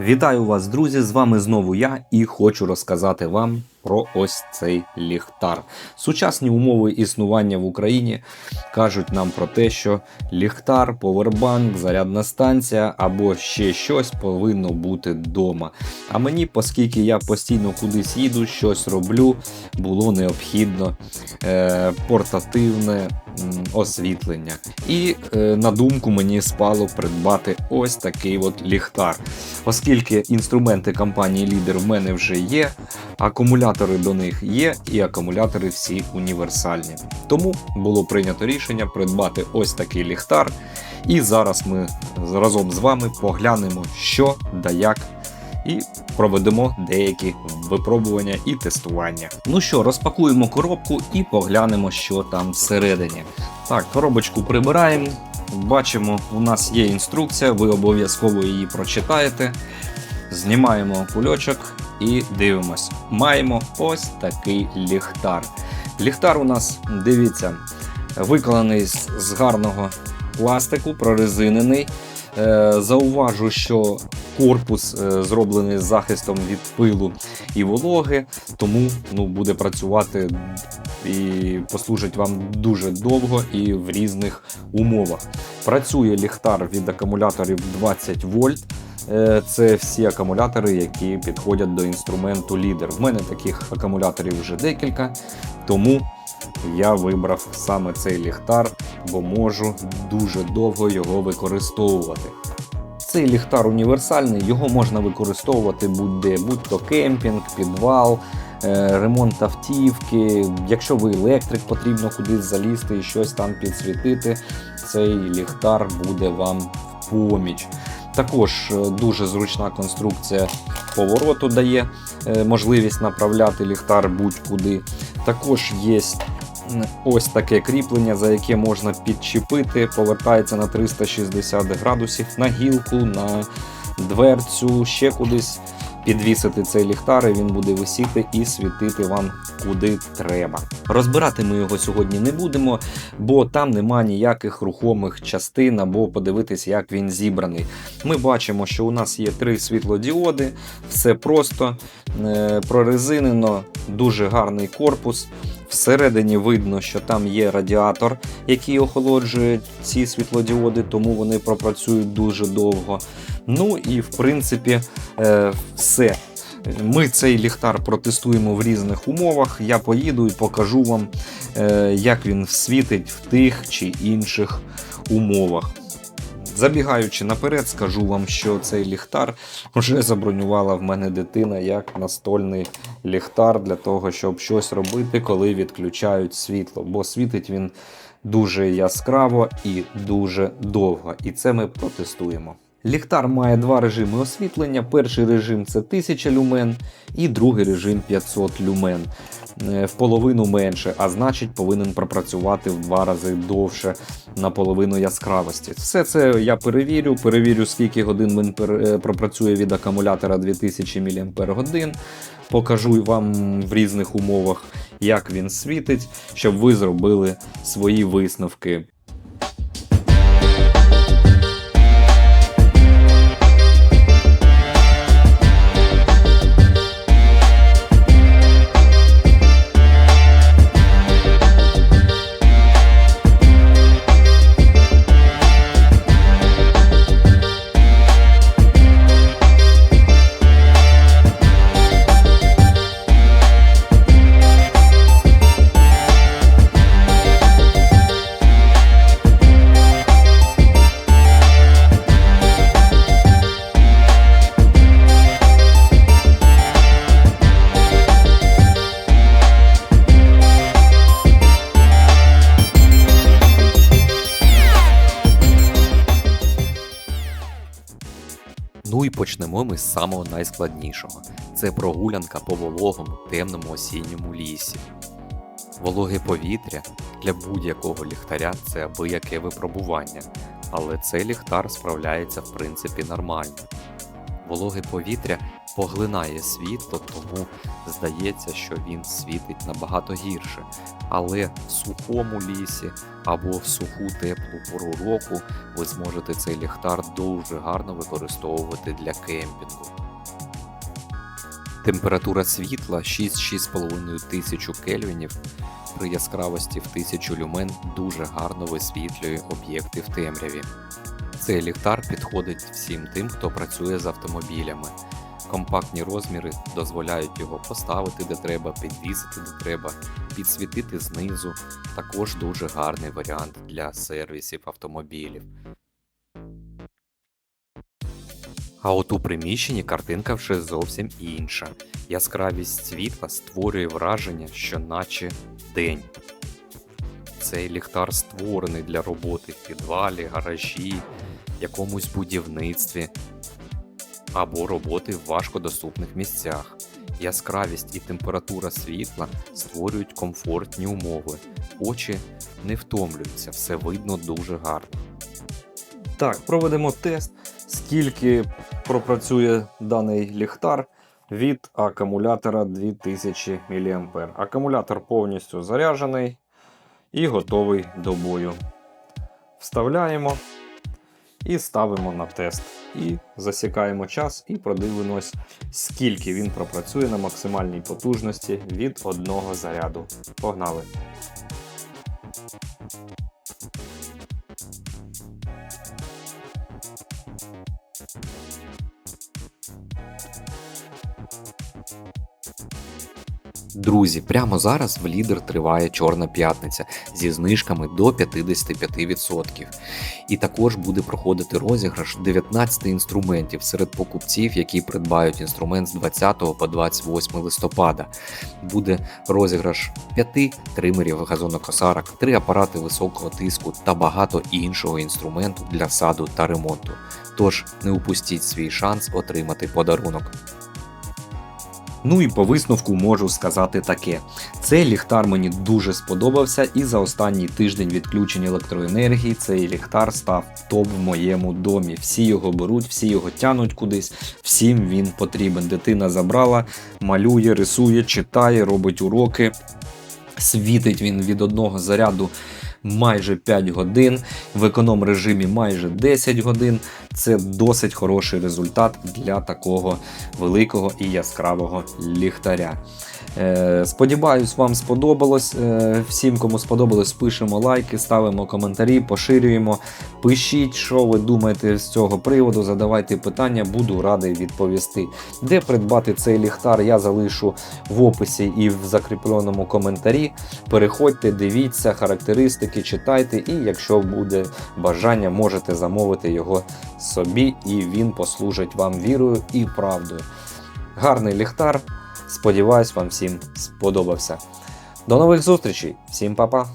Вітаю вас, друзі! З вами знову я і хочу розказати вам про ось цей ліхтар. Сучасні умови існування в Україні кажуть нам про те, що ліхтар, повербанк, зарядна станція або ще щось повинно бути вдома. А мені, оскільки я постійно кудись їду, щось роблю, було необхідно е, портативне освітлення. І е, на думку мені спало придбати ось такий от ліхтар. Оскільки інструменти компанії Лідер в мене вже є, акумулятори до них є, і акумулятори всі універсальні. Тому було прийнято рішення придбати ось такий ліхтар. І зараз ми разом з вами поглянемо, що да як. І проведемо деякі випробування і тестування. Ну що, розпакуємо коробку і поглянемо, що там всередині. Так, коробочку прибираємо. Бачимо, у нас є інструкція, ви обов'язково її прочитаєте. Знімаємо кульочок і дивимось. Маємо ось такий ліхтар. Ліхтар у нас, дивіться, виконаний з, гарного пластику, прорезинений. Е, зауважу, що корпус е, зроблений з захистом від пилу і вологи, тому ну, буде працювати і послужить вам дуже довго і в різних умовах. Працює ліхтар від акумуляторів 20 вольт. Е, Це всі акумулятори, які підходять до інструменту лідер. В мене таких акумуляторів вже декілька, тому я вибрав саме цей ліхтар, бо можу дуже довго його використовувати. Цей ліхтар універсальний, його можна використовувати будь-де, будь-то кемпінг, підвал, е, ремонт автівки. Якщо ви електрик, потрібно кудись залізти і щось там підсвітити, цей ліхтар буде вам в поміч. Також е, дуже зручна конструкція повороту дає е, можливість направляти ліхтар будь-куди. Також є ось таке кріплення, за яке можна підчепити, повертається на 360 градусів на гілку, на дверцю, ще кудись підвісити цей ліхтар, і він буде висіти і світити вам куди треба. Розбирати ми його сьогодні не будемо, бо там нема ніяких рухомих частин або подивитись, як він зібраний. Ми бачимо, що у нас є три світлодіоди, все просто е, прорезинено, дуже гарний корпус. Всередині видно, що там є радіатор, який охолоджує ці світлодіоди, тому вони пропрацюють дуже довго. Ну і в принципі е, все. Ми цей ліхтар протестуємо в різних умовах. Я поїду і покажу вам, е, як він світить в тих чи інших умовах. Забігаючи наперед, скажу вам, що цей ліхтар вже забронювала в мене дитина як настольний ліхтар для того, щоб щось робити, коли відключають світло. Бо світить він дуже яскраво і дуже довго. І це ми протестуємо. Ліхтар має два режими освітлення. Перший режим це 1000 люмен, і другий режим 500 люмен. Е, В половину менше, а значить повинен пропрацювати в два рази довше на половину яскравості. Все це я перевірю. Перевірю, скільки годин він е, пропрацює від акумулятора 2000 мАч. Покажу вам в різних умовах, як він світить, щоб ви зробили свої висновки. І почнемо ми з самого найскладнішого. Це прогулянка по вологому темному осінньому лісі. Вологе повітря для будь-якого ліхтаря це аби яке випробування, але цей ліхтар справляється в принципі нормально. Вологе повітря поглинає світло, тому здається, що він світить набагато гірше. Але в сухому лісі або в суху теплу пору року ви зможете цей ліхтар дуже гарно використовувати для кемпінгу. Температура світла 6-6,5 тисячу кельвінів при яскравості в 1000 люмен дуже гарно висвітлює об'єкти в темряві. Цей ліхтар підходить всім тим, хто працює з автомобілями. Компактні розміри дозволяють його поставити де треба, підвісити де треба, підсвітити знизу. Також дуже гарний варіант для сервісів автомобілів. А от у приміщенні картинка вже зовсім інша. Яскравість світла створює враження, що наче день. Цей ліхтар створений для роботи в підвалі, гаражі, якомусь будівництві або роботи в важкодоступних місцях. Яскравість і температура світла створюють комфортні умови. Очі не втомлюються, все видно дуже гарно. Так, проведемо тест, скільки пропрацює даний ліхтар від акумулятора 2000 мА. Акумулятор повністю заряджений і готовий до бою. Вставляємо і ставимо на тест. І засікаємо час і продивимось, скільки він пропрацює на максимальній потужності від одного заряду. Погнали! Друзі, прямо зараз в лідер триває Чорна п'ятниця зі знижками до 55%. І також буде проходити розіграш 19 інструментів серед покупців, які придбають інструмент з 20 по 28 листопада. Буде розіграш 5 тримерів газонокосарок, 3 апарати високого тиску та багато іншого інструменту для саду та ремонту. Тож не упустіть свій шанс отримати подарунок. Ну і по висновку можу сказати таке: цей ліхтар мені дуже сподобався, і за останній тиждень відключення електроенергії цей ліхтар став топ в моєму домі. Всі його беруть, всі його тянуть кудись, всім він потрібен. Дитина забрала, малює, рисує, читає, робить уроки. Світить він від одного заряду майже 5 годин, в економ режимі майже 10 годин. Це досить хороший результат для такого великого і яскравого ліхтаря. Е, Сподіваюсь, вам сподобалось. Е, Всім, кому сподобалось, пишемо лайки, ставимо коментарі, поширюємо. Пишіть, що ви думаєте з цього приводу, задавайте питання, буду радий відповісти. Де придбати цей ліхтар, я залишу в описі і в закріпленому коментарі. Переходьте, дивіться, характеристики, читайте, і якщо буде бажання, можете замовити його собі, і він послужить вам вірою і правдою. Гарний ліхтар. Сподіваюсь, вам всім сподобався. До нових зустрічей, всім па-па!